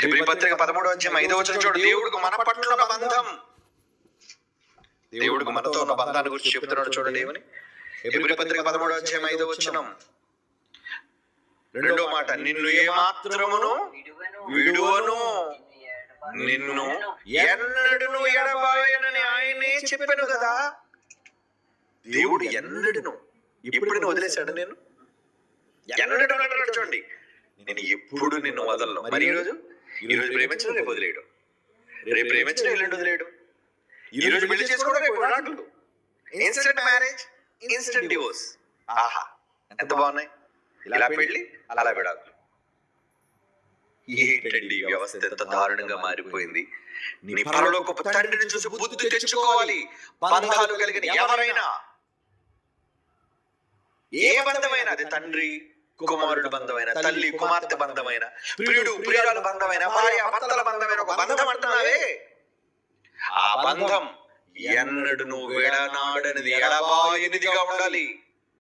Hebrew పత్రిక పదమూడు అధ్యాయం ఐదో వచ్చిన చూడు. దేవుడికి మన పట్ల ఉన్న బంధం. దేవుడికి మనతో ఉన్న బంధాన్ని గురించి చెప్తున్నాడు చూడండి ఏమని హెబ్రీ పత్రిక పదమూడు అధ్యాయం ఐదో వచ్చిన రెండో మాట నిన్ను ఏ మాత్రమును విడువను నిన్ను ఎన్నడును ఎడబాయనని ఆయనే చెప్పాను కదా. దేవుడు ఎన్నడును? ఇప్పుడు నేను వదిలేశాడు నేను ఎన్నడూ చూడండి. నేను ఎప్పుడు నిన్ను వదలను. మరి ఈరోజు ఈరోజు ప్రేమించడం రేపు వదిలేయడం. రేపు ప్రేమించడం ఎల్లుండి వదిలేయడం ఈ రోజు పెళ్ళి చేసుకోవడం రేపు ఇన్స్టెంట్ మ్యారేజ్ ఇన్స్టెంట్ డివోర్స్ ఆహా. ఎంత బాగున్నాయి? ఇలా పెళ్ళి అలా విడాకులు ఏంటండి ఈ వ్యవస్థ ఎంత దారుణంగా మారిపోయింది? నీ పరలోకపు తండ్రిని చూసి బుద్ధి తెచ్చుకోవాలి. బంధాలు కలిగిన ఎవరైనా? ఏ బంధమైన అది తండ్రి? కుమారుడు బంధమైన తల్లి కుమార్తె బంధమైన. ప్రియుడు ప్రియురాల బంధమైన భార్య భర్తల బంధమైన ఒక బంధం అంటున్నావే? ఆ బంధం ఎన్నడును విడనాడనిది. ఎడబాయనిదిగా ఉండాలి?